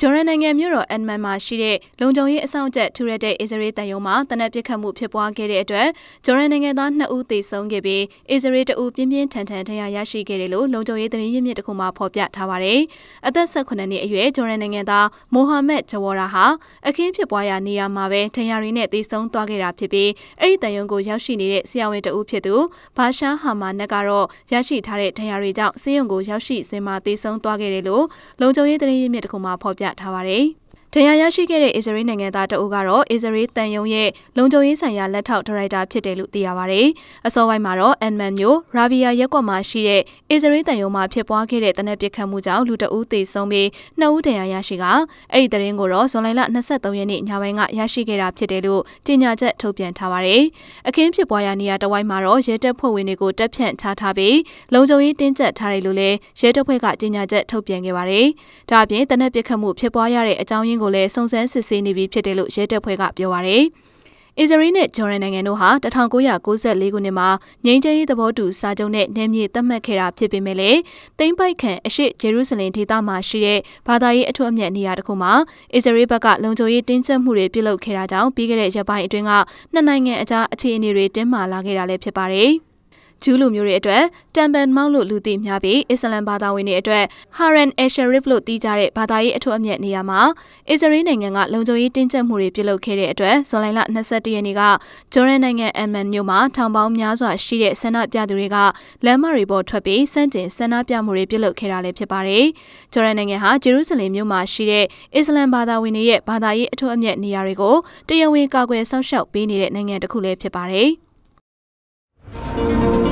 ဂျော်ရန်နိုင်ငံမြို့တော်အန်မန်မှာရှိတဲ့လုံခြုံရေးအဆောင်ကျက်ထူရက်တဲ့အစ္စရေးတန်ယုံမှာတနက်ပစ်ခတ်မှုဖြစ်ပွားခဲ့တဲ့အတွက်ဂျော်ရန်နိုင်ငံသား2ဦးသေဆုံးခဲ့ပြီးအစ္စရေးတအူပြင်းပြင်းထန်ထန်ဒဏ်ရာရရှိခဲ့တယ်လို့လုံခြုံရေးသတင်းရင်းမြစ်တစ်ခုမှဖော်ပြထားပါတယ်။အသက်18နှစ်အရွယ်ဂျော်ရန်နိုင်ငံသားမိုဟာမက်ဂျဝါရာဟာအခင်းဖြစ်ပွားရာနေရာမှာပဲဒဏ်ရာတွေနဲ့သေဆုံးသွားခဲ့တာဖြစ်ပြီးအဲ့ဒီတန်ယုံကိုရောက်ရှိနေတဲ့ဆရာဝန်တအူဖြစ်သူဘာရှာဟာမာနက်ကတော့ရရှိထားတဲ့ဒဏ်ရာတွေကြောင့်ဆေးရုံကိုရောက်ရှိစင်မှာသေဆုံးသွားခဲ့တယ်လို့လုံခြုံရေးသတင်းရင်းမြစ်တစ်ခုမှဖော်ပြထားပါတယ်။ ဒဏ်ရာရရှိခဲ့တဲ့အစ္စရေးနိုင်ငံသားတအုပ်ကတော့အစ္စရေးတန်ယုံရဲ့လုံခြုံရေးဆိုင်ရာလက်ထောက်ဒါရိုက်တာဖြစ်တယ်လို့သိရပါဗျ။အစောပိုင်းမှာတော့အန်မန်မျိုးရာဗီယာရက်ကွက်မှာရှိတဲ့အစ္စရေးတန်ယုံမှာဖြစ်ပွားခဲ့တဲ့တနက်ပစ်ခတ်မှုကြောင့်လူတအုပ်သေဆုံးပြီးနှစ်ဦးဒဏ်ရာရရှိကအဲ့ဒီတရင်ကိုတော့ဇွန်လ23ရက်နေ့ညပိုင်းကရရှိခဲ့တာဖြစ်တယ်လို့ကြေညာချက်ထုတ်ပြန်ထားပါတယ်။အခင်းဖြစ်ပွားရာနေရာတဝိုင်းမှာတော့ရဲတပ်ဖွဲ့ဝင်တွေကိုတပ်ဖြန့်ချထားပြီးလုံခြုံရေးတင်းကျပ်ထားတယ်လို့လည်းရဲတပ်ဖွဲ့ကကြေညာချက်ထုတ်ပြန်ခဲ့ပါတယ်။ဒါအပြင်တနက်ပစ်ခတ်မှုဖြစ်ပွားရတဲ့အကြောင်းရင်းကိုလည်းစုံစမ်းစစ်ဆေးနေပြီဖြစ်တယ်လို့ရဲတပ်ဖွဲ့ကပြောပါရယ်အစ္စရေးနဲ့ဂျော်ဒန်နိုင်ငံတို့ဟာ1994ခုနှစ်မှာငြိမ်းချမ်းရေးသဘောတူစာချုပ်နဲ့နယ်မြေသတ်မှတ်ခဲ့တာဖြစ်ပေမဲ့လည်းတိမ့်ပိုက်ခံအရှိဂျေရုဆလင်ဒေသမှာရှိတဲ့ဘာသာရေးအထွတ်အမြတ်နေရာတစ်ခုမှာအစ္စရေးဘက်ကလုံခြုံရေးတင်းကျပ်မှုတွေပြုလုပ်ခဲ့တာကြောင့်ပြီးခဲ့တဲ့ရက်ပိုင်းအတွင်းကနှစ်နိုင်ငံအကြားအခြေအနေတွေတင်းမာလာခဲ့တာလည်းဖြစ်ပါတယ်။ ဂျူးလူမျိုးတွေအတွက်တမ်ပန်မောက်လို့လူသိများပြီးအစ္စလမ်ဘာသာဝင်တွေအတွက်ဟာရန်အရှရစ်လို့သိကြတဲ့ဘာသာရေးအထွတ်အမြတ်နေရာမှာအစ္စရေးနိုင်ငံကလုံခြုံရေးတင်းကျပ်မှုတွေပြုလုပ်ခဲ့တဲ့အတွက်ဇွန်လ22ရက်နေ့ကဂျော်ဒန်နိုင်ငံအမ်မန်မြို့မှာထောင်ပေါင်းများစွာရှိတဲ့ဆန္ဒပြသူတွေကလမ်းမတွေပေါ်ထွက်ပြီးစန့်ကျင်ဆန္ဒပြမှုတွေပြုလုပ်ခဲ့တာလည်းဖြစ်ပါတယ်။ဂျော်ဒန်နိုင်ငံဟာဂျေရုဆလင်မြို့မှာရှိတဲ့အစ္စလမ်ဘာသာဝင်တွေရဲ့ဘာသာရေးအထွတ်အမြတ်နေရာတွေကိုတရားဝင်ကာကွယ်စောင့်ရှောက်ပေးနေတဲ့နိုင်ငံတစ်ခုလည်းဖြစ်ပါတယ်။